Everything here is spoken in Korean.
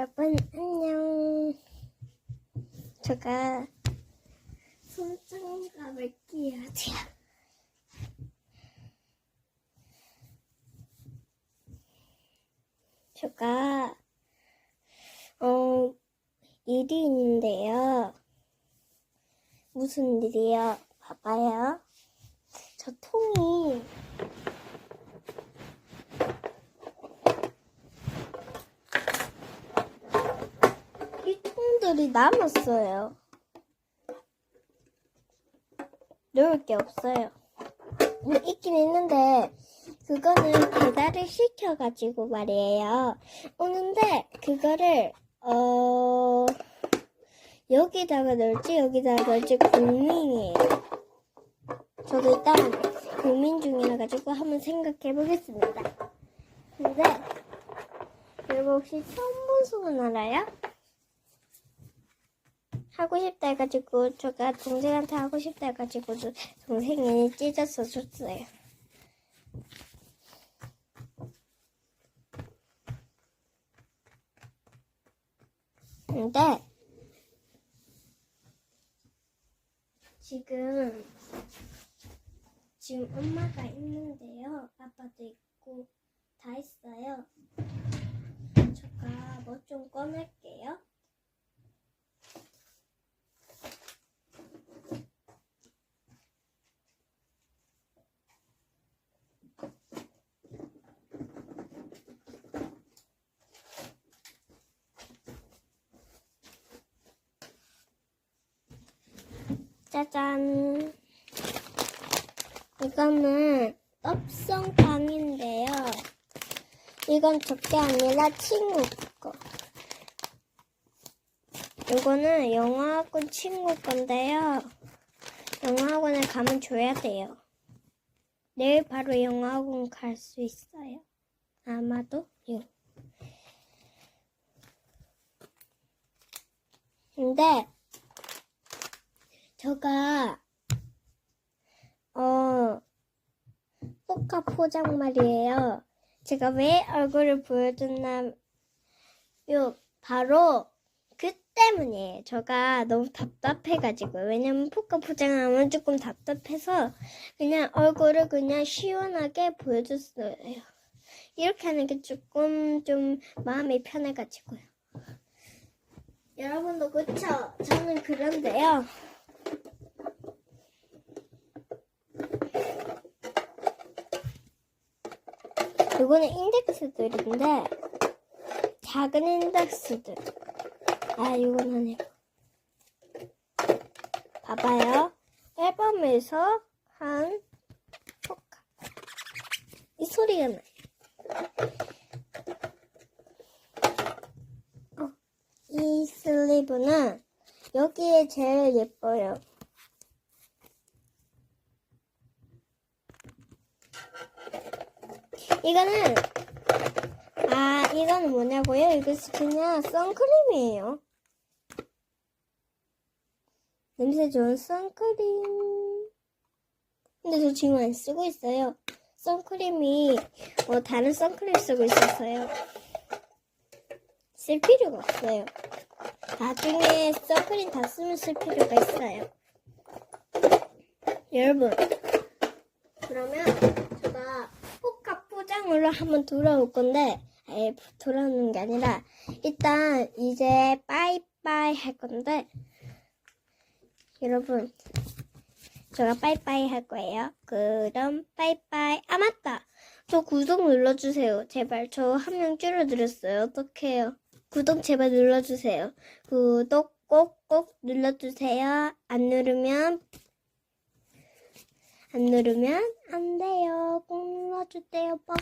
여러분 안녕. 제가 손장갑을 끼야 돼요. 제가 어 일이 있는데요. 무슨 일이요? 봐봐요. 저 통이 이 통들이 남았어요. 넣을 게 없어요. 음, 있긴 있는데 그거는 배달을 시켜가지고 말이에요. 오는데 그거를 어 여기다가 넣을지 여기다가 넣을지 고민이에요. 저도 일단 고민 중이라 가지고 한번 생각해 보겠습니다. 근데 여러분 혹시 처음 본 소문 알아요? 하고 싶다 해가지고 제가 동생한테 하고 싶다 해가지고 동생이 찢어서 줬어요. 근데 지금 지금 엄마가 있는데요. 아빠도 있고 다 있어요. 제가 뭐 좀 꺼낼게요. 짜잔. 이거는 떡성빵인데요. 이건 저게 아니라 친구 거. 이거는 영어학원 친구 건데요. 영어학원에 가면 줘야 돼요. 내일 바로 영어학원 갈 수 있어요. 아마도 요. 근데 제가 어 포카 포장 말이에요. 제가 왜 얼굴을 보여줬나요? 바로 그 때문이에요. 제가 너무 답답해가지고 왜냐면 포카 포장하면 조금 답답해서 그냥 얼굴을 그냥 시원하게 보여줬어요. 이렇게 하는 게 조금 좀 마음이 편해가지고요. 여러분도 그쵸? 저는 그런데요. 이거는 인덱스들인데 작은 인덱스들. 아 이건 아니고. 봐봐요. 앨범에서 한 포카. 이 소리가 나요. 어, 이 슬리브는 여기에 제일 예뻐요. 이거는 아 이거는 뭐냐고요? 이거 그냥 선크림이에요. 냄새 좋은 선크림. 근데 저 지금 안 쓰고 있어요. 선크림이 뭐 다른 선크림 쓰고 있었어요. 쓸 필요가 없어요. 나중에 선크림 다 쓰면 쓸 필요가 있어요. 여러분, 그러면 포장으로 한번 돌아올 건데, 아예 돌아오는 게 아니라, 일단 이제 빠이빠이 할 건데, 여러분, 제가 빠이빠이 할 거예요. 그럼 빠이빠이. 아 맞다. 저 구독 눌러주세요. 제발 저 한 명 줄어들었어요. 어떡해요. 구독 제발 눌러주세요. 구독 꼭꼭 눌러주세요. 안 누르면 안 누르면 안 돼요. 꼭 눌러주세요. 뻑.